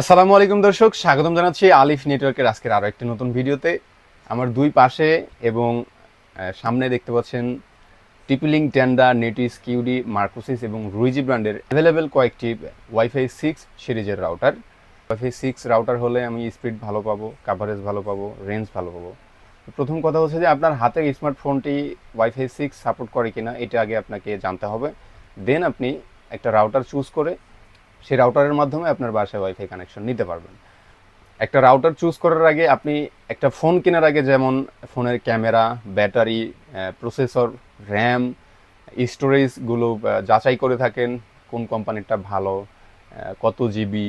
আসসালামু আলাইকুম দর্শক, স্বাগতম জানাচ্ছি আলিফ নেটওয়ার্কের আজকের আরও একটি নতুন ভিডিওতে। আমার দুই পাশে এবং সামনে দেখতে পাচ্ছেন TP Link Tenda Netis Cudy Mercusys এবং রুইজি ব্র্যান্ডের অ্যাভেলেবেল কয়েকটি ওয়াইফাই সিক্স সিরিজের রাউটার ওয়াইফাই সিক্স রাউটার হলে আমি স্পিড ভালো পাবো কাভারেজ ভালো পাবো রেঞ্জ ভালো পাবো। প্রথম কথা হচ্ছে যে আপনার হাতে স্মার্টফোনটি ওয়াইফাই সিক্স সাপোর্ট করে কিনা, এটা আগে আপনাকে জানতে হবে। দেন আপনি একটা রাউটার চুজ করে সেই রাউটারের মাধ্যমে আপনার বাসায় ওয়াইফাই কানেকশন নিতে পারবেন। একটা রাউটার চুজ করার আগে আপনি একটা ফোন কেনার আগে যেমন ফোনের ক্যামেরা ব্যাটারি প্রসেসর র্যাম স্টোরেজগুলো যাচাই করে থাকেন কোন কোম্পানিটা ভালো কত জিবি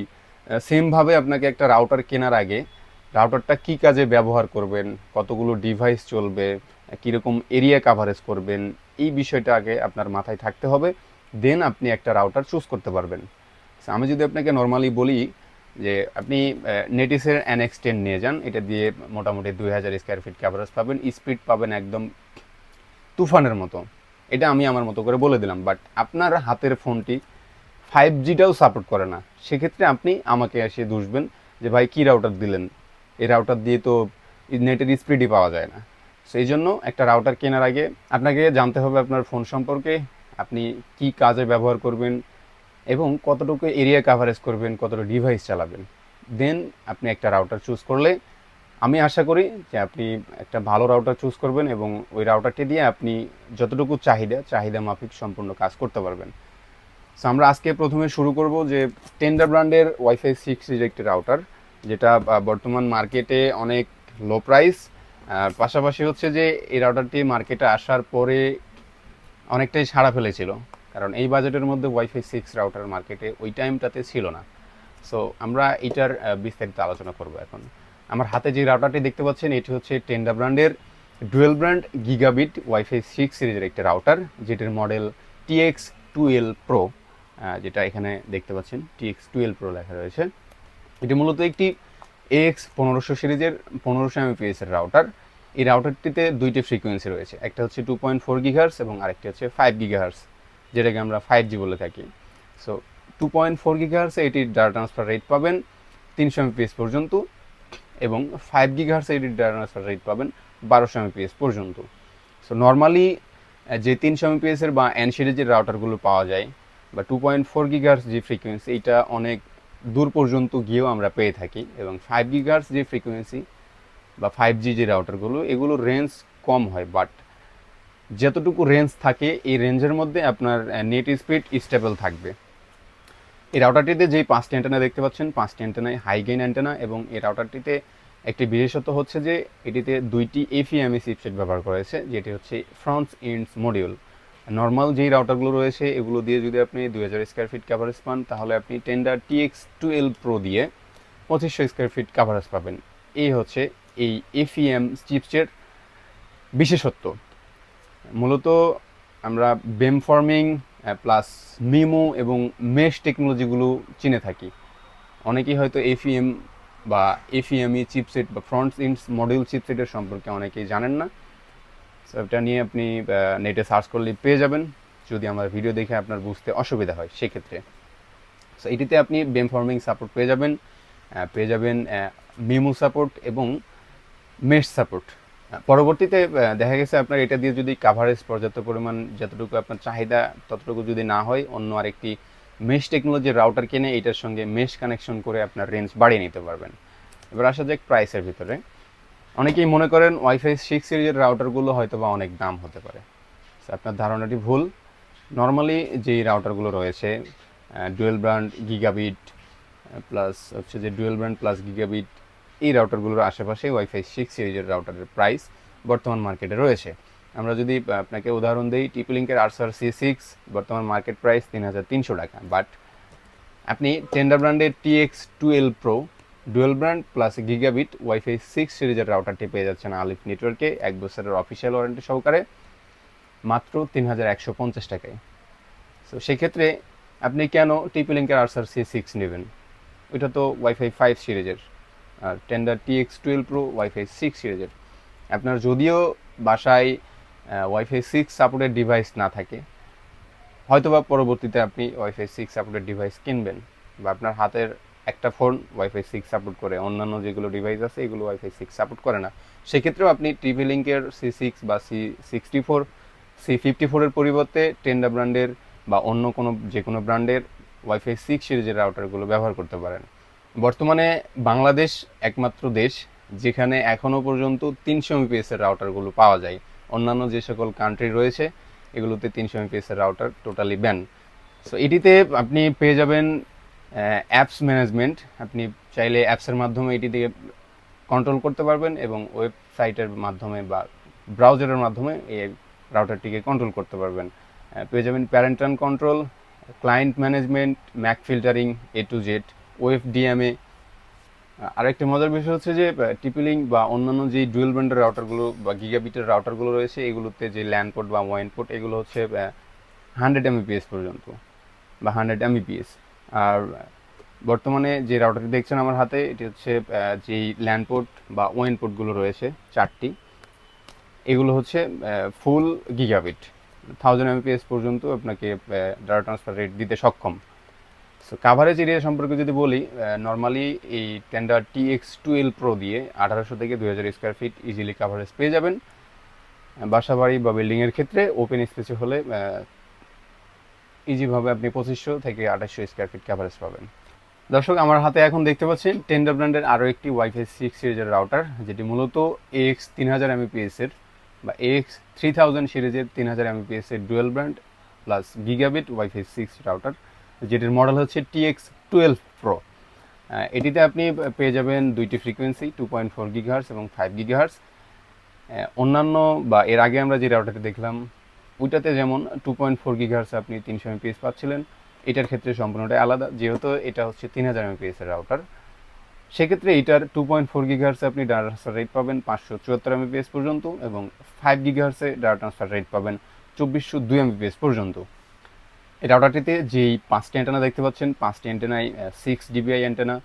সেমভাবে আপনাকে একটা রাউটার কেনার আগে রাউটারটা কী কাজে ব্যবহার করবেন, কতগুলো ডিভাইস চলবে, কীরকম এরিয়া কাভারেজ করবেন, এই বিষয়টা আগে আপনার মাথায় থাকতে হবে। দেন আপনি একটা রাউটার চুজ করতে পারবেন। আমি যদি আপনাকে নর্মালি বলি যে আপনি নেটিসের এনএক্স টেন নিয়ে যান, এটা দিয়ে মোটামুটি দুই হাজার স্কোয়ার ফিট কাভারেজ পাবেন স্পিড পাবেন একদম তুফানের মতো। এটা আমি আমার মতো করে বলে দিলাম বাট আপনার হাতের ফোনটি ফাইভ জিটাও সাপোর্ট করে না। সেক্ষেত্রে আপনি আমাকে এসে দুষবেন যে, ভাই, কী রাউটার দিলেন? এই রাউটার দিয়ে তো নেটের স্পিডই পাওয়া যায় না। সেই জন্য একটা রাউটার কেনার আগে আপনাকে জানতে হবে আপনার ফোন সম্পর্কে, আপনি কি কাজে ব্যবহার করবেন এবং কতটুকু এরিয়া কাভারেজ করবেন কতটুকু ডিভাইস চালাবেন। দেন আপনি একটা রাউটার চুজ করলে, আমি আশা করি যে আপনি একটা ভালো রাউটার চুজ করবেন এবং ওই রাউটারটি দিয়ে আপনি যতটুকু চাহিদা চাহিদা মাফিক সম্পূর্ণ কাজ করতে পারবেন। সো আমরা আজকে প্রথমে শুরু করব যে টেন্ডার ব্র্যান্ডের ওয়াইফাই সিক্স একটি রাউটার যেটা বর্তমান মার্কেটে অনেক লো প্রাইস আর পাশাপাশি হচ্ছে যে এই রাউটারটি মার্কেটে আসার পরে অনেকটাই সাড়া ফেলেছিল। কারণ এই বাজেটের মধ্যে ওয়াইফাই সিক্স রাউটার মার্কেটে ওই টাইমটাতে ছিল না। সো আমরা এটার বিস্তারিত আলোচনা করব এখন। আমার হাতে যে রাউটারটি দেখতে পাচ্ছেন, এটি হচ্ছে টেন্ডা ব্র্যান্ডের dual brand gigabit wifi six সিরিজের একটি রাউটার যেটির মডেল টিএক্স টুয়েল প্রো যেটা এখানে দেখতে পাচ্ছেন টিএক্স টুয়েল প্রো লেখা রয়েছে। এটি মূলত একটি এক্স পনেরোশো সিরিজের, পনেরোশো এমপিএস এর রাউটার এই রাউটারটিতে দুইটি ফ্রিকোয়েন্সি রয়েছে, একটা হচ্ছে টু পয়েন্ট ফোর গিগার্স এবং আরেকটি হচ্ছে ফাইভ গিগাহার্স যেটাকে আমরা ফাইভ জি বলে থাকি। সো টু পয়েন্ট ফোর গিগাহার্সে এটির ডাটা ট্রান্সফার রেট পাবেন তিনশো এমপিএস পর্যন্ত এবং ফাইভ গিগাহার্সে এটির ডাটা ট্রান্সফার রেট পাবেন বারোশো এমপিএস পর্যন্ত। সো নর্মালি যে তিনশো এমপিএস এর বা এন সিরিজের রাউটারগুলো পাওয়া যায় বা টু পয়েন্ট ফোর গিগাহার্স যে ফ্রিকোয়েন্সি এটা অনেক দূর পর্যন্ত গিয়েও আমরা পেয়ে থাকি এবং ফাইভ গিগাহার্স যে ফ্রিকোয়েন্সি বা ফাইভ জি যে রাউটারগুলো এগুলোর রেঞ্জ কম হয় বাট যতটুকু রেঞ্জ থাকে, এই রেঞ্জের মধ্যে আপনার নেট স্পিড স্টেবল থাকবে। এই রাউটারটিতে যেই পাঁচটি অ্যান্টেনা দেখতে পাচ্ছেন, পাঁচটি অ্যান্টেনায় হাই গেইন অ্যান্টেনা এবং এই রাউটারটিতে একটি বিশেষত্ব হচ্ছে যে, এটিতে দুইটি এফিএমএ চিপসেট ব্যবহার করেছে যেটি হচ্ছে ফ্রন্টস ইন্ডস মডিউল নর্মাল যেই রাউটারগুলো রয়েছে, এগুলো দিয়ে যদি আপনি দুই হাজার স্কোয়ার ফিট কাভারেজ পান, তাহলে আপনি টেন্ডার টিএক্স টুয়েলভ প্রো দিয়ে পঁচিশশো স্কোয়ার ফিট কাভারেজ পাবেন। এই হচ্ছে এই এফিএম চিপসের বিশেষত্ব। মূলত আমরা বেম ফর্মিং প্লাস মিমো এবং মেশ টেকনোলজিগুলো চিনে থাকি। অনেকেই হয়তো এফিএম বা এফিএমই চিপসেট বা ফ্রন্ট ইন্ডস মডিউল চিপসেটের সম্পর্কে অনেকেই জানেন না। সো এটা নিয়ে আপনি নেটে সার্চ করলে পেয়ে যাবেন। যদি আমার ভিডিও দেখে আপনার বুঝতে অসুবিধা হয়, সেক্ষেত্রে। সো এটিতে আপনি বেম ফর্মিং সাপোর্ট পেয়ে যাবেন। পেয়ে যাবেন মিমো সাপোর্ট এবং মেশ সাপোর্ট পরবর্তীতে দেখা গেছে আপনার এটা দিয়ে যদি কাভারেজ পর্যাপ্ত পরিমাণ যতটুকু আপনার চাহিদা ততটুকু যদি না হয়, অন্য আরেকটি মেশ টেকনোলজির রাউটার কিনে এটার সঙ্গে মেশ কানেকশন করে আপনার রেঞ্জ বাড়িয়ে নিতে পারবেন। এবার আসা যাক প্রাইসের ভিতরে। অনেকেই মনে করেন ওয়াইফাই সিক্স সিরিজের রাউটারগুলো হয়তো বা অনেক দাম হতে পারে। আপনার ধারণাটি ভুল। নর্মালি যেই রাউটারগুলো রয়েছে ডুয়েল ব্র্যান্ড গিগাবিট প্লাস হচ্ছে যে ডুয়েল ব্র্যান্ড প্লাস গিগাবিট এই রাউটারগুলোর আশেপাশে ওয়াইফাই সিক্স সিরিজের রাউটারের প্রাইস বর্তমান মার্কেটে রয়েছে। আমরা যদি আপনাকে উদাহরণ দিই টিপলিঙ্কের আরসার সি সিক্স বর্তমান মার্কেট প্রাইস তিন হাজার তিনশো টাকা। বাট আপনি টেন্ডার ব্র্যান্ডের TX twelve pro dual brand plus gigabit wifi six সিরিজের রাউটারটি পেয়ে যাচ্ছেন আলিফ নেটওয়ার্কে এক বছরের অফিসিয়াল ওয়ারেন্টি সহকারে, মাত্র তিন হাজার একশো পঞ্চাশ টাকায়। সো সেক্ষেত্রে আপনি কেন টিপিলিঙ্কের আরসার সি সিক্স নেবেন? ওইটা তো ওয়াইফাই ফাইভ সিরিজের আর tender TX twelve pro wifi six সিরিজের আপনার যদিও বাসায় ওয়াইফাই সিক্স সাপোর্টেড ডিভাইস না থাকে, হয়তোবা পরবর্তীতে আপনি ওয়াইফাই সিক্স সাপোর্টেড ডিভাইস কিনবেন বা আপনার হাতের একটা ফোন ওয়াইফাই সিক্স সাপোর্ট করে, অন্যান্য যেগুলো ডিভাইস আছে এগুলো ওয়াইফাই সিক্স সাপোর্ট করে না। সেক্ষেত্রেও আপনি টিভি লিঙ্কের সি সিক্স বা C sixty four C fifty ফোরের পরিবর্তে টেন্ডা ব্র্যান্ডের বা অন্য কোনো যে কোনো ব্র্যান্ডের ওয়াইফাই সিক্স সিরিজের রাউটারগুলো ব্যবহার করতে পারেন। বর্তমানে বাংলাদেশ একমাত্র দেশ যেখানে এখনও পর্যন্ত তিনশো এমপিএস এর রাউটারগুলো পাওয়া যায়। অন্যান্য যে সকল কান্ট্রি রয়েছে, এগুলোতে তিনশো এমপিএস এর রাউটার টোটালি ব্যান সো এটিতে আপনি পেয়ে যাবেন অ্যাপস ম্যানেজমেন্ট আপনি চাইলে অ্যাপসের মাধ্যমে এটি দিয়ে কন্ট্রোল করতে পারবেন এবং ওয়েবসাইটের মাধ্যমে বা ব্রাউজারের মাধ্যমে এই রাউটারটিকে কন্ট্রোল করতে পারবেন। পেয়ে যাবেন parental control client management MAC filtering A to Z web DMA. আরেকটা মজার বিষয় হচ্ছে যে টিপিলিং বা অন্যান্য যে ডুয়েল ব্র্যান্ডের রাউটারগুলো বা গিগাবিটের রাউটারগুলো রয়েছে, এগুলোতে যে ল্যান্ড পোর্ট বা ওয়াইন পোর্ট, এগুলো হচ্ছে হান্ড্রেড এমবিপিএস পর্যন্ত বা হান্ড্রেড এমবিপিএস। আর বর্তমানে যে রাউটারটি দেখছেন আমার হাতে, এটি হচ্ছে যেই ল্যান্ড পোর্ট বা ওয়াইন পোর্টগুলো রয়েছে, চারটি। এগুলো হচ্ছে ফুল গিগাবিট। থাউজেন্ড এমপিএস পর্যন্ত আপনাকে ডাটা ট্রান্সফার রেট দিতে সক্ষম। সো কাভারেজ এরিয়া সম্পর্কে যদি বলি নর্মালি এই টেন্ডার টি এক্স টুয়েলভ প্রো দিয়ে আঠারোশো থেকে দুই হাজার স্কোয়ার ফিট ইজিলি কাভারেজ পেয়ে যাবেন। আহ, বাসা বাড়ি বা বিল্ডিংয়ের ক্ষেত্রে ওপেন স্পেসে হলে ইজিভাবে আপনি পঁচিশশো থেকে আঠাশশো স্কোয়ার ফিট কাভারেজ পাবেন। দর্শক আমার হাতে এখন দেখতে পাচ্ছেন টেন্ডার ব্র্যান্ডের আরও একটি ওয়াইফাই সিক্স সিরিজের রাউটার যেটি মূলত এক্স তিন হাজার এমপিএস এর বা এক্স থ্রি থাউজেন্ড সিরিজের তিন হাজার এমপিএস এর dual brand plus gigabit wifi six router যেটির মডেল হচ্ছে টিএক্স টুয়েলভ প্রো। এটিতে আপনি পেয়ে যাবেন দুইটি frequency two point four gigahertz এবং ফাইভ গিগাহার্স অন্যান্য বা এর আগে আমরা যে রাউটারটি দেখলাম, ওইটাতে যেমন টু পয়েন্ট ফোর গিগাহার্স আপনি তিনশো এমপিএস পাচ্ছিলেন, এটার ক্ষেত্রে সম্পূর্ণটাই আলাদা, যেহেতু এটা হচ্ছে তিন হাজার এমপিএস এর রাউটার সেক্ষেত্রে এটার টু পয়েন্ট ফোর গিগাহার্সে আপনি ডাটা ট্রান্সফার রেট পাবেন পাঁচশো চুয়াত্তর এমবিপিএস পর্যন্ত এবং ফাইভ গিগাহার্সে ডাটা ট্রান্সফার রেট পাবেন চব্বিশশো দুই এমবিপিএস পর্যন্ত। এই রাউটারটিতে যেই পাঁচটি অ্যান্টেনা দেখতে পাচ্ছেন, পাঁচটি অ্যান্টেনায় সিক্স ডিবিআই অ্যান্টেনা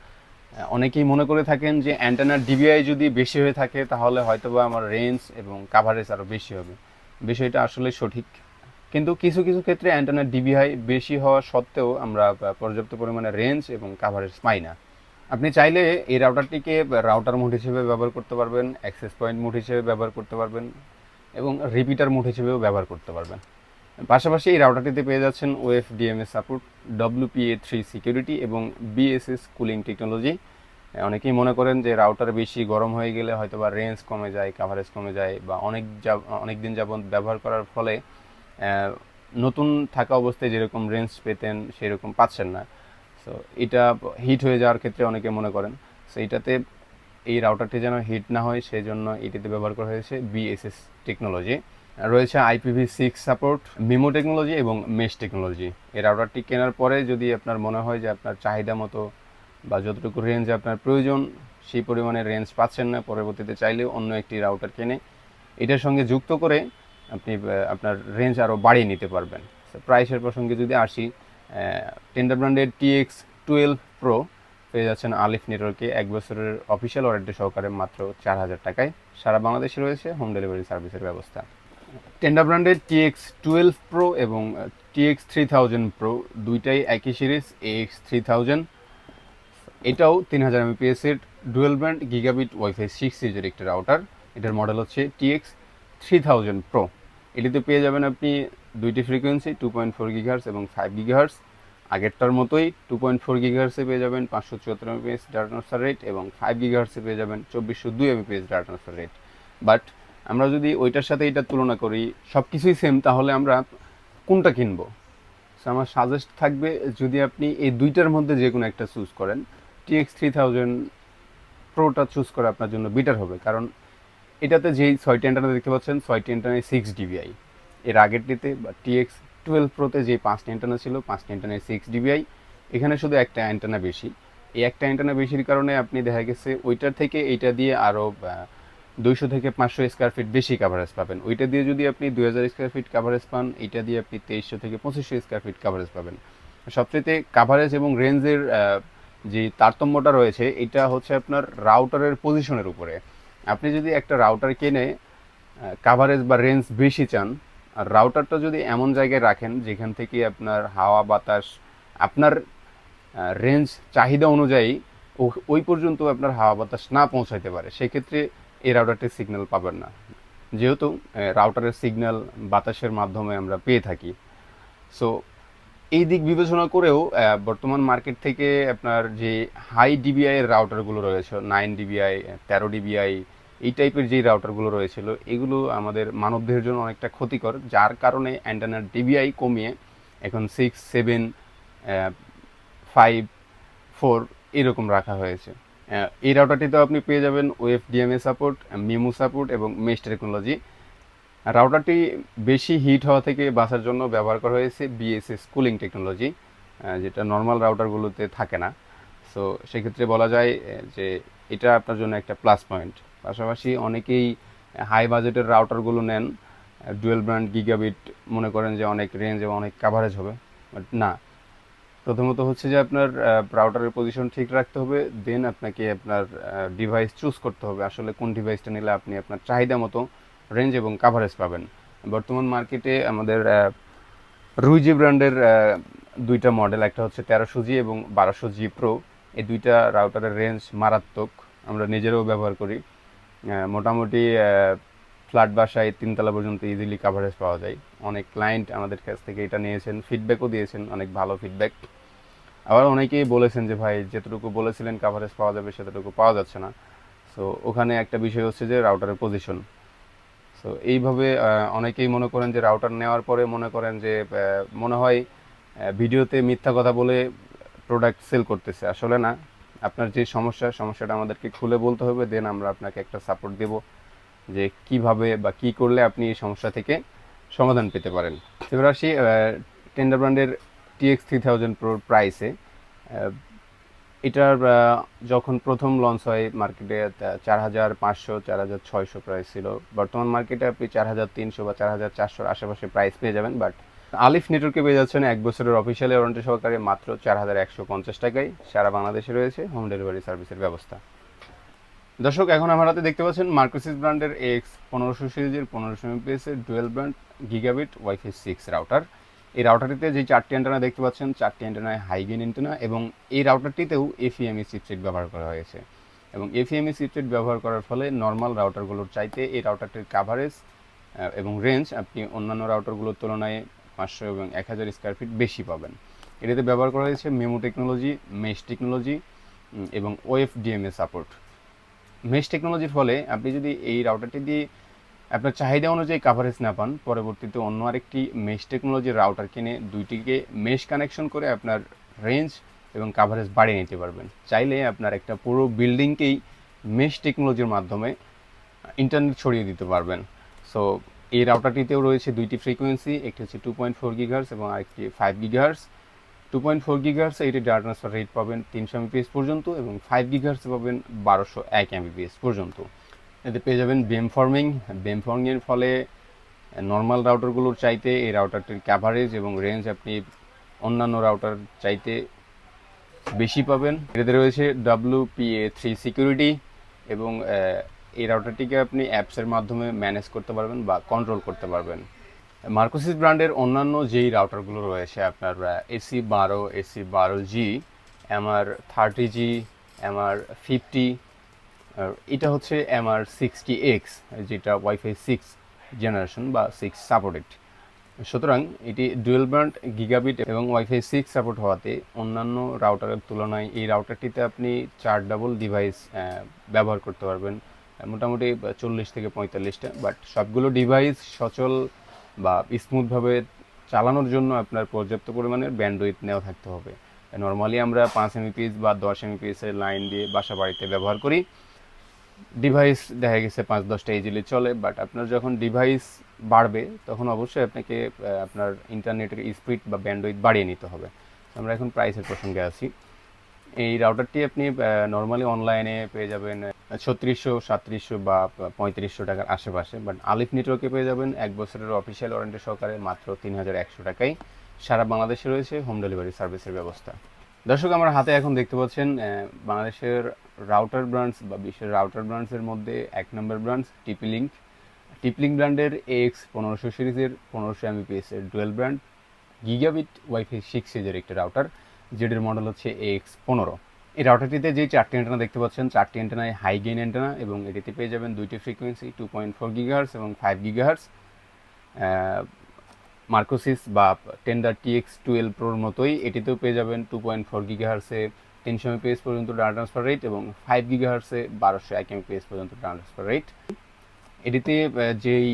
অনেকেই মনে করে থাকেন যে অ্যান্টেনার ডিবিআই যদি বেশি হয়ে থাকে, তাহলে হয়তোবা আমার রেঞ্জ এবং কাভারেজ আরও বেশি হবে। বিষয়টা আসলে সঠিক। কিন্তু কিছু কিছু ক্ষেত্রে অ্যান্টেনার ডিবিআই বেশি হওয়া সত্ত্বেও আমরা পর্যাপ্ত পরিমাণে রেঞ্জ এবং কাভারেজ পাই না। আপনি চাইলে এই রাউটারটিকে রাউটার মোড হিসেবে ব্যবহার করতে পারবেন অ্যাক্সেস পয়েন্ট মোড হিসেবে ব্যবহার করতে পারবেন এবং রিপিটার মোড হিসেবেও ব্যবহার করতে পারবেন। পাশাপাশি এই রাউটারটিতে পেয়ে যাচ্ছেন OFDMA support WPA three security এবং বিএসএস কুলিং টেকনোলজি অনেকেই মনে করেন যে রাউটার বেশি গরম হয়ে গেলে হয়তো বা রেঞ্জ কমে যায় কাভারেজ কমে যায় বা অনেক অনেক দিন যাবত ব্যবহার করার ফলে নতুন থাকা অবস্থায় যেরকম রেঞ্জ পেতেন সেরকম পাচ্ছেন না। সো এটা হিট হয়ে যাওয়ার ক্ষেত্রে অনেকে মনে করেন। সো এটাতে এই রাউটারটি যেন হিট না হয় সেই জন্য এটিতে ব্যবহার করা হয়েছে বিএসএস টেকনোলজি রয়েছে IPv six support MIMO technology এবং মেশ টেকনোলজি এই রাউটারটি কেনার পরে যদি আপনার মনে হয় যে আপনার চাহিদা মতো বা যতটুকু রেঞ্জ আপনার প্রয়োজন, সেই পরিমাণে রেঞ্জ পাচ্ছেন না, পরবর্তীতে চাইলে অন্য একটি রাউটার কিনে। এটার সঙ্গে যুক্ত করে আপনি আপনার রেঞ্জ আরও বাড়িয়ে নিতে পারবেন। প্রাইসের প্রসঙ্গে যদি আসি টেন্ডার ব্র্যান্ডের টিএক্স টুয়েলভ প্রো পেয়ে যাচ্ছেন আলিফ নেটওয়ার্কে এক বছরের অফিসিয়াল ওয়ারেন্টি সহকারে মাত্র চার হাজার টাকায়। সারা বাংলাদেশে রয়েছে হোম ডেলিভারি সার্ভিসের ব্যবস্থা। টেন্ডার ব্র্যান্ডের টিএক্স টুয়েলভ প্রো এবং টিএক্স থ্রি থাউজেন্ড প্রো দুইটাই একই সিরিজ এক্স থ্রি থাউজেন্ড এটাও তিন হাজার এমপিএস এর dual brand gigabit WiFi six সিরিজের একটি রাউটার এটার মডেল হচ্ছে টিএক্স থ্রি থাউজেন্ড প্রো এটিতে পেয়ে যাবেন আপনি দুইটি frequency two point four gigahertz এবং ফাইভ গিগাহার্স আগেরটার মতোই টু পয়েন্ট ফোর গিগাহার্সে পেয়ে যাবেন পাঁচশো চুয়াত্তর এমপিএস ডাটা রেট এবং ফাইভ গিগাহার্সে পেয়ে যাবেন চব্বিশশো দুই এমপিএস ডাটা রেট বাট আমরা যদি ওইটার সাথে এটা তুলনা করি সব কিছুই সেম তাহলে আমরা কোনটা কিনবো? আমার সাজেস্ট থাকবে যদি আপনি এই দুইটার মধ্যে যে কোনো একটা চুজ করেন টিএক্স থ্রি থাউজেন্ড প্রোটা চুজ করা আপনার জন্য বেটার হবে। কারণ এটাতে যেই ছয়টি অ্যান্টেনা দেখতে পাচ্ছেন, ছয়টি অ্যান্টেনায় সিক্স ডিবিআই এর আগের আগেরটিতে বা টিএক্স টুয়েলভ প্রোতে যে পাঁচটি অ্যান্টেনা ছিল, পাঁচটি অ্যান্টেনায় সিক্স ডিবিআই এখানে শুধু একটা অ্যান্টেনা বেশি। এই একটা অ্যান্টেনা বেশির কারণে আপনি দেখা গেছে ওইটার থেকে এইটা দিয়ে আরও দুইশো থেকে পাঁচশো স্কোয়ার ফিট বেশি কাভারেজ পাবেন। ওইটা দিয়ে যদি আপনি দুই হাজার স্কোয়ার ফিট কাভারেজ পান এইটা দিয়ে আপনি তেইশশো থেকে পঁচিশশো স্কোয়ার ফিট কাভারেজ পাবেন। সবচেয়ে কাভারেজ এবং রেঞ্জের যে তারতম্যটা রয়েছে, এটা হচ্ছে আপনার রাউটারের পজিশনের উপরে। আপনি যদি একটা রাউটার কিনে কাভারেজ বা রেঞ্জ বেশি চান, আর রাউটারটা যদি এমন জায়গায় রাখেন, যেখান থেকে আপনার হাওয়া, বাতাস, আপনার রেঞ্জ চাহিদা অনুযায়ী ওই পর্যন্ত আপনার হাওয়া, বাতাস না পৌঁছাইতে পারে। সেক্ষেত্রে এই রাউটারটি সিগন্যাল পাবেন না। যেহেতু রাউটারের সিগন্যাল বাতাসের মাধ্যমে আমরা পেয়ে থাকি। সো এই দিক বিবেচনা করেও বর্তমান মার্কেট থেকে আপনার যে হাই ডিবিআই এর রাউটারগুলো রয়েছে নাইন ডিবিআই তেরো ডিবিআই এই টাইপের যে রাউটারগুলো রয়েছিল, এগুলো আমাদের মানবদেহের জন্য অনেকটা ক্ষতিকর। যার কারণে অ্যান্টেনার ডিবিআই কমিয়ে এখন সিক্স সেভেন ফাইভ ফোর এরকম রাখা হয়েছে। এই রাউটারটিতেও আপনি পেয়ে যাবেন ওয়েফ ডিএমএ সাপোর্ট মিমু সাপোর্ট এবং মেশ টেকনোলজি রাউটারটি বেশি হিট হওয়া থেকে বাঁচার জন্য ব্যবহার করা হয়েছে বিএসএস কুলিং টেকনোলজি যেটা নর্মাল রাউটারগুলোতে থাকে না। সো সেক্ষেত্রে বলা যায় যে এটা আপনার জন্য একটা প্লাস পয়েন্ট পাশাপাশি অনেকেই হাই বাজেটের রাউটারগুলো নেন। ডুয়েল ব্র্যান্ড গিগাবিট মনে করেন যে অনেক রেঞ্জ এবং অনেক কাভারেজ হবে। বাট না প্রথমত হচ্ছে যে আপনার রাউটারের পজিশন ঠিক রাখতে হবে দেন আপনাকে আপনার ডিভাইস চুজ করতে হবে। আসলে কোন ডিভাইসটা নিলে আপনি আপনার চাহিদা মতো রেঞ্জ এবং কাভারেজ পাবেন। বর্তমান মার্কেটে আমাদের রুইজি ব্র্যান্ডের দুইটা মডেল একটা হচ্ছে তেরোশো জি এবং বারোশো জি প্রো এই দুইটা রাউটারের রেঞ্জ মারাত্মক, আমরা নিজেরাও ব্যবহার করি। মোটামুটি ফ্ল্যাট বাসায় তিনতলা পর্যন্ত ইজিলি কাভারেজ পাওয়া যায়। অনেক ক্লায়েন্ট আমাদের কাছ থেকে এটা নিয়েছেন ফিডব্যাকও দিয়েছেন, অনেক ভালো ফিডব্যাক আবার অনেকেই বলেছেন যে, ভাই, যেতটুকু বলেছিলেন কাভারেজ পাওয়া যাবে, সেতটুকু পাওয়া যাচ্ছে না। সো ওখানে একটা বিষয় হচ্ছে যে রাউটারের পজিশন সো এইভাবে অনেকেই মনে করেন যে রাউটার নেওয়ার পরে মনে করেন যে মনে হয় ভিডিওতে মিথ্যা কথা বলে প্রোডাক্ট সেল করতেছে। আসলে না। আপনার যে সমস্যা, সমস্যাটা আমাদেরকে খুলে বলতে হবে দেন আমরা আপনাকে একটা সাপোর্ট দেব। যে কীভাবে বা কি করলে আপনি এই সমস্যা থেকে সমাধান পেতে পারেন। এবার আসি টেন্ডার ব্র্যান্ডের টিএক্স থ্রি থাউজেন্ড প্রোর প্রাইসে এটার যখন প্রথম লঞ্চ হয় মার্কেটে চার হাজার পাঁচশো, চার হাজার ছয়শো প্রাইস ছিল। বর্তমান মার্কেটে আপনি চার হাজার তিনশো বা চার হাজার চারশোর আশেপাশে প্রাইস পেয়ে যাবেন বাট আলিফ নেটওয়ার্কে পেয়ে যাচ্ছেন এক বছরের অফিসিয়াল ওয়ারেন্টি সহকারে মাত্র চার হাজার একশো পঞ্চাশ টাকায়। সারা বাংলাদেশে রয়েছে হোম ডেলিভারি সার্ভিসের ব্যবস্থা। দর্শক, এখন আমার হাতে দেখতে পাচ্ছেন মার্কোসিস ব্র্যান্ডের এক্স পনেরোশো সিরিজের পনেরোশো এমপিএস এর dual brand gigabit WiFi six router. এই রাউটারটিতে যে চারটি অ্যান্টেনা দেখতে পাচ্ছেন, চারটি অ্যান্টেনায় হাইগেন অ্যান্টেনা এবং এই রাউটারটিতেও এফিএমই চিপসেট ব্যবহার করা হয়েছে। এবং এফিএমই চিপসেট ব্যবহার করার ফলে নর্মাল রাউটারগুলোর চাইতে এই রাউটারটির কাভারেজ এবং রেঞ্জ আপনি অন্যান্য রাউটারগুলোর তুলনায় পাঁচশো এবং এক হাজার স্কোয়ার ফিট বেশি পাবেন। এটাতে ব্যবহার করা হয়েছে মেমো টেকনোলজি মেশ টেকনোলজি এবং ওএফ ডিএমএ সাপোর্ট মেশ টেকনোলজির ফলে আপনি যদি এই রাউটারটি দিয়ে আপনার চাহিদা অনুযায়ী কাভারেজ না পান, পরবর্তীতে অন্য আরেকটি মেশ টেকনোলজির রাউটার কিনে দুইটিকে মেশ কানেকশন করে আপনার রেঞ্জ এবং কাভারেজ বাড়িয়ে নিতে পারবেন। চাইলে আপনার একটা পুরো বিল্ডিংকেই মেশ টেকনোলজির মাধ্যমে ইন্টারনেট ছড়িয়ে দিতে পারবেন। সো এই রাউটারটিতেও রয়েছে দুইটি ফ্রিকোয়েন্সি একটি হচ্ছে টু পয়েন্ট ফোর গিগার্স এবং আরেকটি five gigahertz two point four gigahertz এইটি ডাটা ট্রান্সফার রেট পাবেন তিনশো এমবিপিএস পর্যন্ত এবং ফাইভ গিগার্স পাবেন বারোশো এক এমবিপিএস পর্যন্ত। এতে পেয়ে যাবেন বেম ফর্মিং বেম ফর্মিংয়ের ফলে নর্মাল রাউটারগুলোর চাইতে এই রাউটারটির ক্যাভারেজ এবং রেঞ্জ আপনি অন্যান্য রাউটার চাইতে বেশি পাবেন। এতে রয়েছে ডাব্লিউপিএ থ্রি সিকিউরিটি এবং এই রাউটারটিকে আপনি অ্যাপসের মাধ্যমে ম্যানেজ করতে পারবেন বা কন্ট্রোল করতে পারবেন। মার্কোসিস ব্র্যান্ডের অন্যান্য যেই রাউটারগুলো রয়েছে, আপনার এসি বারো এসি বারো G MR thirty G MR fifty এটা হচ্ছে এমআর সিক্সটি এক্স, যেটা ওয়াইফাই সিক্স জেনারেশন বা সিক্স সাপোর্টেড। সুতরাং এটি ডুয়েল ব্র্যান্ড, গিগাবিট এবং ওয়াইফাই সিক্স সাপোর্ট হওয়াতে অন্যান্য রাউটারের তুলনায় এই রাউটারটিতে আপনি চার ডাবল ডিভাইস ব্যবহার করতে পারবেন। মোটামুটি চল্লিশ থেকে পঁয়তাল্লিশটা, বাট সবগুলো ডিভাইস সচল বা স্মুথভাবে চালানোর জন্য আপনার পর্যাপ্ত পরিমাণের ব্যান্ডউইথ নেওয়া থাকতে হবে। নর্মালি আমরা পাঁচ এমপিএস বা দশ এমপিএস এর লাইন দিয়ে বাসা বাড়িতে ব্যবহার করি। ডিভাইস দেখা গেছে পাঁচ দশটা ইজিলি চলে বাট আপনার যখন ডিভাইস বাড়বে, তখন অবশ্যই আপনাকে আপনার ইন্টারনেটের স্পিড বা ব্যান্ডউইথ বাড়িয়ে নিতে হবে। আমরা এখন প্রাইসের প্রসঙ্গে আছি। এই রাউটারটি আপনি নর্মালি অনলাইনে পেয়ে যাবেন। ছত্রিশশো, সাতত্রিশশো বা পঁয়ত্রিশশো টাকার আশেপাশে বাট আলিফ নেটওয়ার্কে পেয়ে যাবেন এক বছরের অফিসিয়াল ওয়ারেন্টি সহকারে মাত্র তিন হাজার একশো টাকায় সারা বাংলাদেশে রয়েছে হোম ডেলিভারি সার্ভিসের ব্যবস্থা। দর্শক, আমার হাতে এখন দেখতে পাচ্ছেন বাংলাদেশের রাউটার ব্রান্ডস বা বিশ্বের রাউটার ব্রান্ডসের মধ্যে এক নম্বর brands TP link TP Link ব্র্যান্ডের এক্স পনেরোশো সিরিজের, পনেরোশো এমবিপিএস এর dual brand gigabit WiFi six সিজের একটি রাউটার যেটির মডেল হচ্ছে এক্স পনেরো। এই রাউটারটিতে যে চারটি অ্যান্টেনা দেখতে পাচ্ছেন, চারটি অ্যান্টেনায় হাই গেইন অ্যান্টেনা এবং এটিতে পেয়ে যাবেন দুইটি frequency two point four gigahertz এবং ফাইভ গিগাহার্স মার্কোসিস বা টেন্ডার টিএক্স টুয়েলভ প্রোর মতোই এটিতেও পেয়ে যাবেন টু পয়েন্ট ফোর গিগাহার্সে তিনশো এমপিএস পর্যন্ত ডাটা ট্রান্সফার রেট এবং ফাইভ গিগাহার্সে বারোশো এক এমপিএস পর্যন্ত ডাটা ট্রান্সফার রেট এটিতে যেই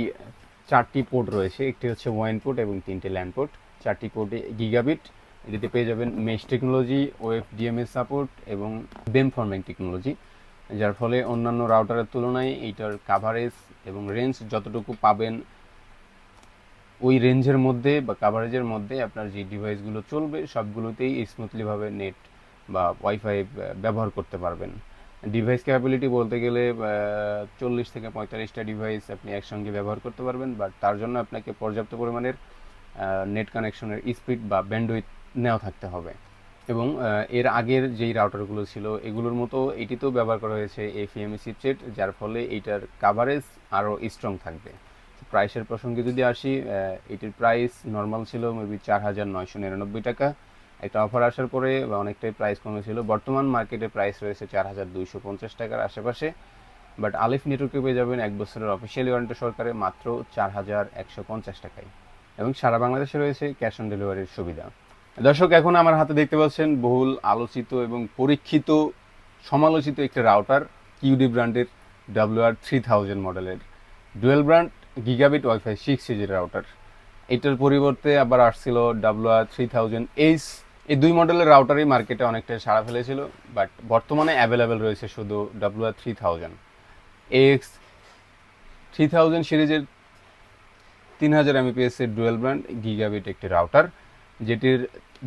চারটি পোর্ট রয়েছে, একটি হচ্ছে ওয়াইন পোর্ট এবং তিনটি ল্যান্ড পোর্ট চারটি পোর্টে গিগাবিট এটিতে পেয়ে যাবেন mesh technology web DMS support এবং বেম ফর্মিং টেকনোলজি যার ফলে অন্যান্য রাউটারের তুলনায় এইটার কাভারেজ এবং রেঞ্জ যতটুকু পাবেন ওই রেঞ্জের মধ্যে বা কাভারেজের মধ্যে আপনার যে ডিভাইসগুলো চলবে সবগুলোতেই স্মুথলিভাবে নেট বা ওয়াইফাই ব্যবহার করতে পারবেন। ডিভাইস ক্যাপাবিলিটি বলতে গেলে চল্লিশ থেকে পঁয়তাল্লিশটা ডিভাইস আপনি একসঙ্গে ব্যবহার করতে পারবেন বাট তার জন্য আপনাকে পর্যাপ্ত পরিমাণের নেট কানেকশনের স্পিড বা ব্যান্ডউইথ নেওয়া থাকতে হবে। এবং এর আগের যেই রাউটারগুলো ছিল, এগুলোর মতো এটিতেও ব্যবহার করা হয়েছে এফএমই চিপসেট যার ফলে এইটার কাভারেজ আরও স্ট্রং থাকবে। প্রাইসের প্রসঙ্গে যদি আসি এটির প্রাইস নর্মাল ছিল মেবি চার হাজার নয়শো নিরানব্বই টাকা। একটা অফার আসার পরে বা অনেকটাই প্রাইস কমেছিল। বর্তমান মার্কেটে প্রাইস রয়েছে চার হাজার দুইশো পঞ্চাশ টাকার আশেপাশে। বাট আলিফ নেটওয়ার্কে পেয়ে যাবেন এক বছরের অফিসিয়ালি ওয়ারেন্টি সরকারে মাত্র চার হাজার একশো পঞ্চাশ টাকায়। এবং সারা বাংলাদেশে রয়েছে ক্যাশ অন ডেলিভারির সুবিধা। দর্শক, এখন আমার হাতে দেখতে পাচ্ছেন বহুল আলোচিত এবং পরীক্ষিত, সমালোচিত একটি রাউটার কিউডি ব্র্যান্ডের ডাব্লিউআর থ্রি থাউজেন্ড মডেলের। Dual brand gigabit WiFi six সিজির router. এটার পরিবর্তে আবার আসছিল ডাব্লিউআর থ্রি থাউজেন্ড এইস এই দুই মডেলের রাউটারই মার্কেটে অনেকটা সাড়া ফেলেছিল বাট বর্তমানে অ্যাভেলেবেল রয়েছে শুধু WR three thousand X three thousand সিরিজের তিন হাজার এমবিপিএস এর ডুয়েল ব্র্যান্ড গিগাবিট একটি রাউটার, যেটির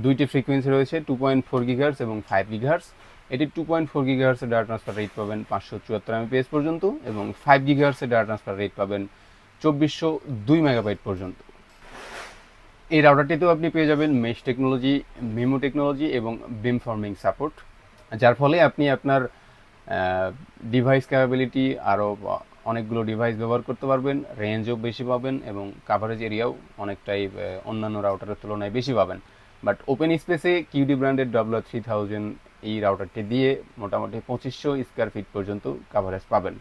দুইটি ফ্রিকোয়েন্সি রয়েছে টু পয়েন্ট ফোর গিগার্স এবং ফাইভ গিগার্স এটি টু পয়েন্ট ফোর গিগার্সের ডাটা ট্রান্সফার রেট পাবেন পাঁচশো চুয়াত্তর এমবিপিএস পর্যন্ত এবং ফাইভ গিগার্সের ডাটা ট্রান্সফার রেট পাবেন চব্বিশশো দুই মেগাবাইট পর্যন্ত। এই রাউটারটিতেও আপনি পেয়ে যাবেন মেশ টেকনোলজি মেমো টেকনোলজি এবং বিম ফর্মিং সাপোর্ট যার ফলে আপনি আপনার ডিভাইস ক্যাপাবিলিটি আরও অনেকগুলো ডিভাইস ব্যবহার করতে পারবেন রেঞ্জও বেশি পাবেন এবং কাভারেজ এরিয়াও অনেকটাই অন্যান্য রাউটারের তুলনায় বেশি পাবেন। বাট ওপেন স্পেসে কিউডি ব্র্যান্ডের ডব্লিউ থ্রি থাউজেন্ড এই রাউটারটি দিয়ে মোটামুটি পঁচিশশো স্কোয়ার ফিট পর্যন্ত কাভারেজ পাবেন।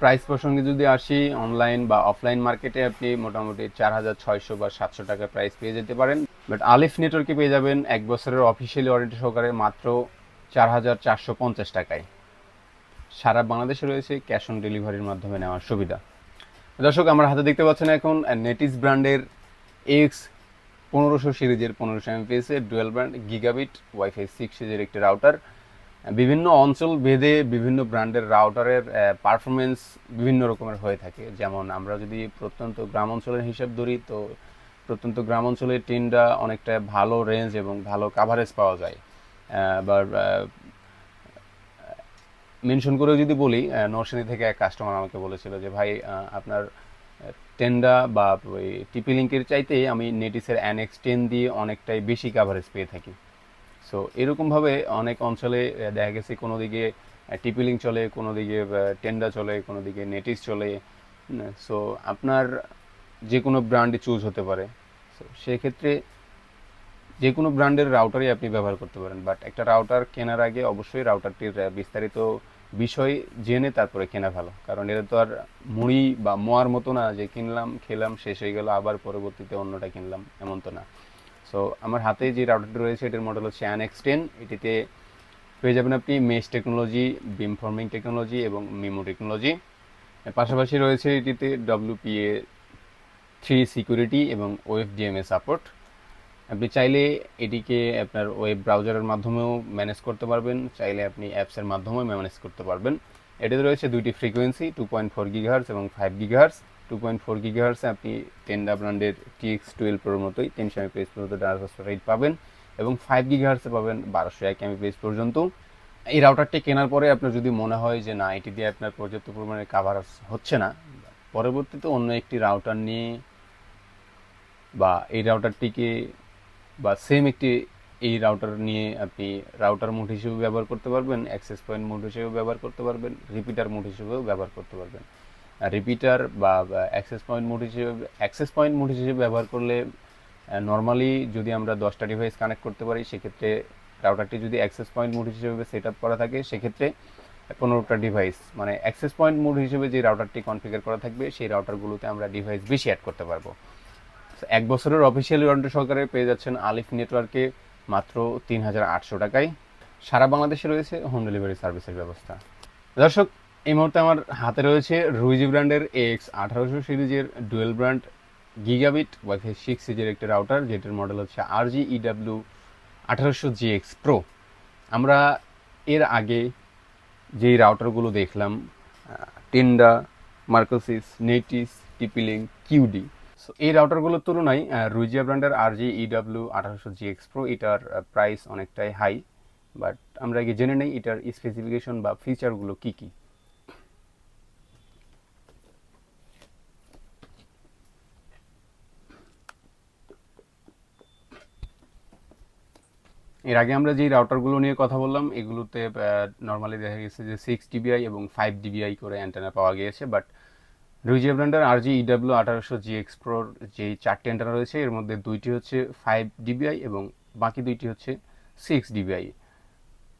প্রাইস প্রসঙ্গে যদি আসি অনলাইন বা অফলাইন মার্কেটে আপনি মোটামুটি চার হাজার ছয়শো বা সাতশো টাকা প্রাইস পেয়ে যেতে পারেন। বাট আলিফ নেটওয়ার্কে পেয়ে যাবেন এক বছরের অফিসিয়ালি ওয়ারেন্টি সহকারে মাত্র চার হাজার চারশো পঞ্চাশ টাকায়। সারা বাংলাদেশে রয়েছে ক্যাশ অন ডেলিভারির মাধ্যমে নেওয়ার সুবিধা। দর্শক, আমার হাতে দেখতে পাচ্ছেন এখন নেটিস ব্র্যান্ডের এক্স পনেরোশো সিরিজের পনেরোশো এমপিএস এর dual brand gigabit WiFi six সিরিজের একটি রাউটার। বিভিন্ন অঞ্চল ভেদে বিভিন্ন ব্র্যান্ডের রাউটারের পারফরমেন্স বিভিন্ন রকমের হয়ে থাকে। যেমন আমরা যদি প্রত্যন্ত গ্রাম অঞ্চলের হিসাব ধরি, তো প্রত্যন্ত গ্রাম অঞ্চলে টিনটা অনেকটা ভালো রেঞ্জ এবং ভালো কাভারেজ পাওয়া যায়। আবার মেনশন করেও যদি বলি নরসিংদী থেকে এক কাস্টমার আমাকে বলেছিল যে, ভাই আপনার টেন্ডা বা ওই টিপি লিঙ্কের চাইতে আমি নেটিসের অ্যানেক্স টেন দিয়ে অনেকটাই বেশি কাভারেজ পেয়ে থাকি। সো এরকমভাবে অনেক অঞ্চলে দেখা গেছে কোনো দিকে টিপি লিঙ্ক চলে কোনো দিকে টেন্ডা চলে কোনো দিকে নেটিস চলে সো আপনার যে কোনো ব্র্যান্ডই চুজ হতে পারে। সো সেক্ষেত্রে যে কোনো ব্র্যান্ডের রাউটারই আপনি ব্যবহার করতে পারেন। বাট একটা রাউটার কেনার আগে অবশ্যই রাউটারটির বিস্তারিত বিষয় জেনে তারপরে কেনা ভালো। কারণ এটা তো আর মুড়ি বা মোয়ার মতো না যে কিনলাম, খেলাম, শেষ হয়ে গেল, আবার পরবর্তীতে অন্যটা কিনলাম, এমন তো না। সো আমার হাতে যে রাউটারটি রয়েছে, এটার মডেল হচ্ছে অ্যান এক্স টেন এটিতে পেয়ে যাবেন আপনি mesh technology beam forming technology এবং মিমো টেকনোলজি পাশাপাশি রয়েছে এটিতে ডব্লিউপিএ থ্রি সিকিউরিটি এবং ওয়েব ডিএমএ সাপোর্ট আপনি চাইলে এটিকে আপনার ওয়েব ব্রাউজারের মাধ্যমেও ম্যানেজ করতে পারবেন, চাইলে আপনি অ্যাপসের মাধ্যমেও ম্যানেজ করতে পারবেন। এটিতে রয়েছে দুইটি frequency two point four gigahertz এবং five gigahertz two point four গিগাহার্সে আপনি টেন্ডা ব্র্যান্ডের টিএক্স টুয়েলভ প্রোর মতোই তিনশো এমপিএস পর্যন্ত ডাটা রেট পাবেন এবং ফাইভ গিগাহার্সে পাবেন বারোশো এক এমপিএস পর্যন্ত। এই রাউটারটি কেনার পরে আপনার যদি মনে হয় যে না, এটি দিয়ে আপনার পর্যাপ্ত পরিমাণে কাভার হচ্ছে না, পরবর্তীতে অন্য একটি রাউটার নিয়ে বা এই রাউটারটিকে বা সেম একটি এই রাউটার নিয়ে আপনি রাউটার মোড হিসেবে ব্যবহার করতে পারবেন অ্যাক্সেস পয়েন্ট মোড হিসেবেও ব্যবহার করতে পারবেন রিপিটার মোড হিসেবেও ব্যবহার করতে পারবেন। রিপিটার বা অ্যাক্সেস পয়েন্ট মোড হিসেবে অ্যাক্সেস পয়েন্ট মোড হিসেবে ব্যবহার করলে নর্মালি যদি আমরা দশটা ডিভাইস কানেক্ট করতে পারি, সেক্ষেত্রে রাউটারটি যদি অ্যাক্সেস পয়েন্ট মোড হিসেবে সেট আপ করা থাকে, সেক্ষেত্রে পনেরোটা ডিভাইস মানে অ্যাক্সেস পয়েন্ট মোড হিসেবে যে রাউটারটি কনফিগার করা থাকবে, সেই রাউটারগুলোতে আমরা ডিভাইস বেশি অ্যাড করতে পারব। এক বছরের অফিসিয়াল ওয়ারেন্টি সহকারে পেয়ে যাচ্ছেন আলিফ নেটওয়ার্কে মাত্র তিন হাজার আটশো টাকায়। সারা বাংলাদেশে রয়েছে হোম ডেলিভারি সার্ভিসের ব্যবস্থা। দর্শক, এই মুহূর্তে আমার হাতে রয়েছে রুইজি ব্র্যান্ডের এক্স আঠারোশো সিরিজের dual brand gigabit WiFi six সিজের একটি রাউটার যেটির মডেল হচ্ছে আর জি ইডাব্লিউ আঠারোশো জি এক্স প্রো আমরা এর আগে যেই রাউটারগুলো দেখলাম Tenda Mercusys Netis TP Link Cudy so এই রাউটারগুলোর তুলনায় রুইজিয়া ব্র্যান্ডের আর জি ইডাব্লিউ আঠারোশো জি এক্স প্রো এটার প্রাইস অনেকটাই হাই বাট আমরা আগে জেনে নেই এটার স্পেসিফিকেশন বা ফিচারগুলো কী কী। এর আগে আমরা যেই রাউটারগুলো নিয়ে কথা বললাম, এগুলোতে নর্মালি দেখা গেছে যে সিক্স ডিবিআই এবং ফাইভ ডিবিআই করে অ্যান্টেনা পাওয়া গিয়েছে বাট রুইজিয়া ব্র্যান্ডের আর জি ইডাব্লিউ আঠারোশো জি এক্সপ্রোর যে চারটি অ্যান্টেনা রয়েছে, এর মধ্যে দুইটি হচ্ছে ফাইভ ডিবিআই এবং বাকি দুইটি হচ্ছে সিক্স ডিবিআই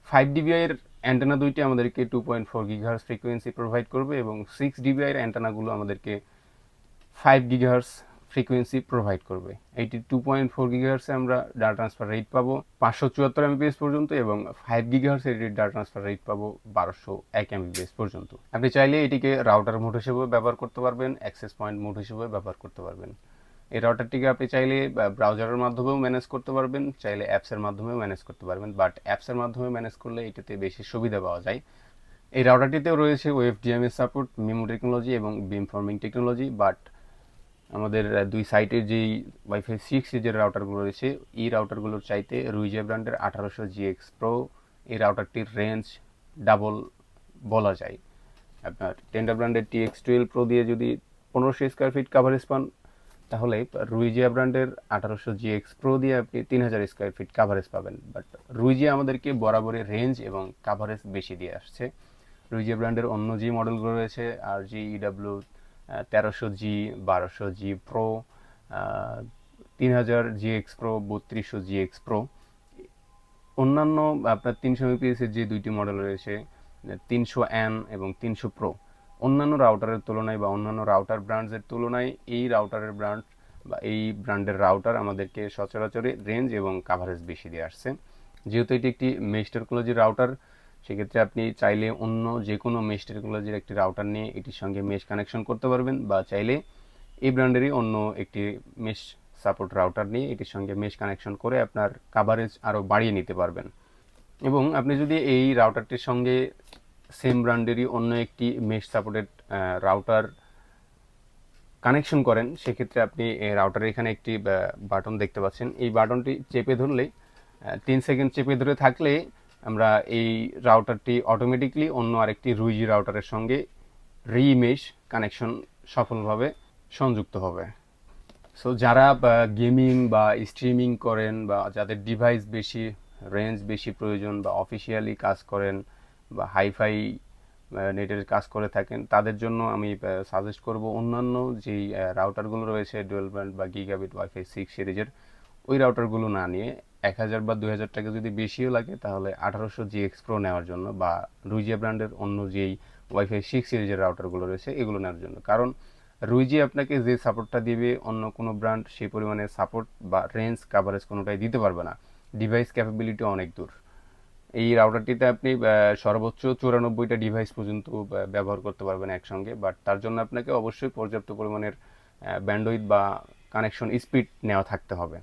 ফাইভ ডিবিআই এর অ্যান্টেনা দুইটি আমাদেরকে two point four gigahertz frequency provide করবে এবং সিক্স ডিবিআই এর অ্যান্টেনাগুলো আমাদেরকে ফাইভ গিগাহার্স ফ্রিকোয়েন্সি প্রোভাইড করবে। এইটি টু পয়েন্ট ফোর গিগাহার্সে আমরা ডাটা ট্রান্সফার রেট পাবো, পাঁচশো চুয়াত্তর এমবিএস পর্যন্ত এবং ফাইভ গিগাহার্সে এটির ডাটা ট্রান্সফার রেট পাবো বারোশো এক এমবিএস পর্যন্ত। আপনি চাইলে এটিকে রাউটার মোড হিসেবে ব্যবহার করতে পারবেন অ্যাক্সেস পয়েন্ট মোড হিসেবে ব্যবহার করতে পারবেন। এই রাউটারটিকে আপনি চাইলে ব্রাউজারের মাধ্যমেও ম্যানেজ করতে পারবেন, চাইলে অ্যাপসের মাধ্যমেও ম্যানেজ করতে পারবেন বাট অ্যাপসের মাধ্যমে ম্যানেজ করলে এটাতে বেশি সুবিধা পাওয়া যায়। এই রাউটারটিতেও রয়েছে web DMS support MIMO technology এবং বিম ফর্মিং টেকনোলজি বাট আমাদের দুই সাইটের যেই ওয়াইফাই সিক্স যে রাউটারগুলো রয়েছে, এই রাউটারগুলোর চাইতে রুইজে ব্র্যান্ডের আঠারোশো জিএক্স প্রো এই রাউটারটির রেঞ্জ ডাবল বলা যায়। আপনার টেন্ডার ব্র্যান্ডের টিএক্স টুয়েলভ প্রো দিয়ে যদি পনেরোশো স্কোয়ার ফিট কাভারেজ পান, তাহলে রুইজিয়া ব্র্যান্ডের আঠারোশো জিএক্স প্রো দিয়ে আপনি তিন হাজার স্কোয়ার ফিট কাভারেজ পাবেন। বাট রুইজিয়া আমাদেরকে বরাবরই রেঞ্জ এবং কাভারেজ বেশি দিয়ে আসছে। রুইজিয়া ব্র্যান্ডের অন্য যে মডেলগুলো রয়েছে, আর জি ইডাব্লিউ তেরোশো জি, বারোশো জি প্রো তিন হাজার জি এক্স প্রো বত্রিশশো জি এক্স প্রো অন্যান্য, আপনার তিনশো এমপিএসের যে দুইটি মডেল রয়েছে, তিনশো এন এবং তিনশো প্রো অন্যান্য রাউটারের তুলনায় বা অন্যান্য রাউটার ব্র্যান্ডসের তুলনায় এই রাউটারের ব্র্যান্ড বা এই ব্র্যান্ডের রাউটার আমাদেরকে সচরাচরে রেঞ্জ এবং কাভারেজ বেশি দিয়ে আসছে। যেহেতু এটি একটি টেকনোলজির রাউটার সেক্ষেত্রে আপনি চাইলে অন্য যে কোনো মেশ টেকনোলজির একটি রাউটার নিয়ে এটির সঙ্গে মেশ কানেকশন করতে পারবেন বা চাইলে এই ব্র্যান্ডেরই অন্য একটি মেশ সাপোর্ট রাউটার নিয়ে এটির সঙ্গে মেশ কানেকশন করে আপনার কাভারেজ আরও বাড়িয়ে নিতে পারবেন। এবং আপনি যদি এই রাউটারটির সঙ্গে সেম ব্র্যান্ডেরই অন্য একটি মেশ সাপোর্টেড রাউটার কানেকশন করেন, সেক্ষেত্রে আপনি এই রাউটারে এখানে একটি বাটন দেখতে পাচ্ছেন। এই বাটনটি চেপে ধরলে তিন সেকেন্ড চেপে ধরে থাকলে আমরা এই রাউটারটি অটোমেটিকলি অন্য আরেকটি রুইজি রাউটারের সঙ্গে রিমেশ কানেকশন সফলভাবে সংযুক্ত হবে। সো যারা গেমিং বা স্ট্রিমিং করেন বা যাদের ডিভাইস বেশি রেঞ্জ বেশি প্রয়োজন বা অফিসিয়ালি কাজ করেন বা হাইফাই নেটের কাজ করে থাকেন, তাদের জন্য আমি সাজেস্ট করব অন্যান্য যেই রাউটারগুলো রয়েছে ডুয়েল ব্র্যান্ড বা গিগাবিট ওয়াইফাই সিক্স সিরিজের ওই রাউটারগুলো না নিয়ে এক হাজার বা দুই হাজার টাকা যদি বেশিও লাগে, তাহলে আঠারোশো জি এক্স প্রো নেওয়ার জন্য বা রুইজিয়া ব্র্যান্ডের অন্য যেই ওয়াইফাই সিক্স সিরিজের রাউটারগুলো রয়েছে, এগুলো নেওয়ার জন্য। কারণ রুইজি আপনাকে যে সাপোর্টটা দিবে, অন্য কোনো ব্র্যান্ড সেই পরিমাণে সাপোর্ট বা রেঞ্জ কাভারেজ কোনোটাই দিতে পারবে না। ডিভাইস ক্যাপাবিলিটি অনেক দূর। এই রাউটারটিতে আপনি সর্বোচ্চ চুরানব্বইটা ডিভাইস পর্যন্ত ব্যবহার করতে পারবেন একসঙ্গে। বাট তার জন্য আপনাকে অবশ্যই পর্যাপ্ত পরিমাণের ব্যান্ডউইথ বা কানেকশন স্পিড নেওয়া থাকতে হবে।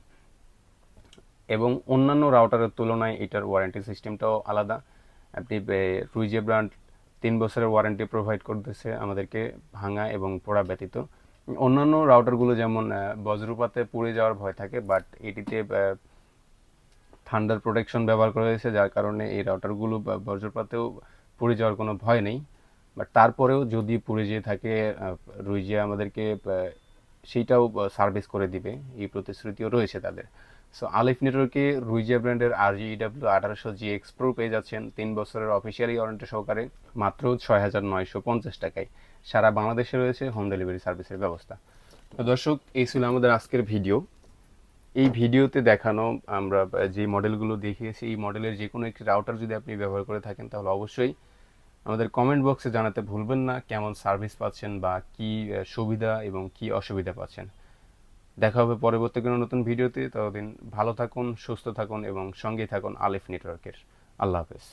এবং অন্যান্য রাউটারের তুলনায় এটার ওয়ারেন্টি সিস্টেমটাও আলাদা। আপনি রুইজে ব্র্যান্ড তিন বছরের ওয়ারেন্টি প্রোভাইড করতেছে আমাদেরকে ভাঙা এবং পোড়া ব্যতীত। অন্যান্য রাউটারগুলো যেমন বজ্রপাতে পুড়ে যাওয়ার ভয় থাকে বাট এটিতে থান্ডার প্রোটেকশন ব্যবহার করা হয়েছে, যার কারণে এই রাউটারগুলো বজ্রপাতেও পুড়ে যাওয়ার কোনো ভয় নেই। বাট তারপরেও যদি পুড়ে যেয়ে থাকে রুইজিয়া আমাদেরকে সেইটাও সার্ভিস করে দিবে। এই প্রতিশ্রুতিও রয়েছে তাদের। সো আলিফ নেটওয়ার্কে রুইজা ব্র্যান্ডের আর জি ইডাব্লিউ আঠারোশো জি এক্স প্রো পেয়ে যাচ্ছেন। তিন বছরের অফিসিয়ালি ওয়ারেন্টি সহকারে মাত্র ছয় হাজার নয়শো পঞ্চাশ টাকায়। সারা বাংলাদেশে রয়েছে হোম ডেলিভারি সার্ভিসের ব্যবস্থা। তো দর্শক, এই ছিল আমাদের আজকের ভিডিও এই ভিডিওতে দেখানো আমরা যে মডেলগুলো দেখিয়েছি, এই মডেলের যে কোনো একটি রাউটার যদি আপনি ব্যবহার করে থাকেন, তাহলে অবশ্যই আমাদের কমেন্ট বক্সে জানাতে ভুলবেন না, কেমন সার্ভিস পাচ্ছেন বা কি সুবিধা এবং কি অসুবিধা পাচ্ছেন। দেখা হবে পরবর্তী কোনো নতুন ভিডিওতে। ততদিন ভালো থাকুন, সুস্থ থাকুন এবং সঙ্গেই থাকুন আলিফ নেটওয়ার্কের। আল্লাহ হাফেজ।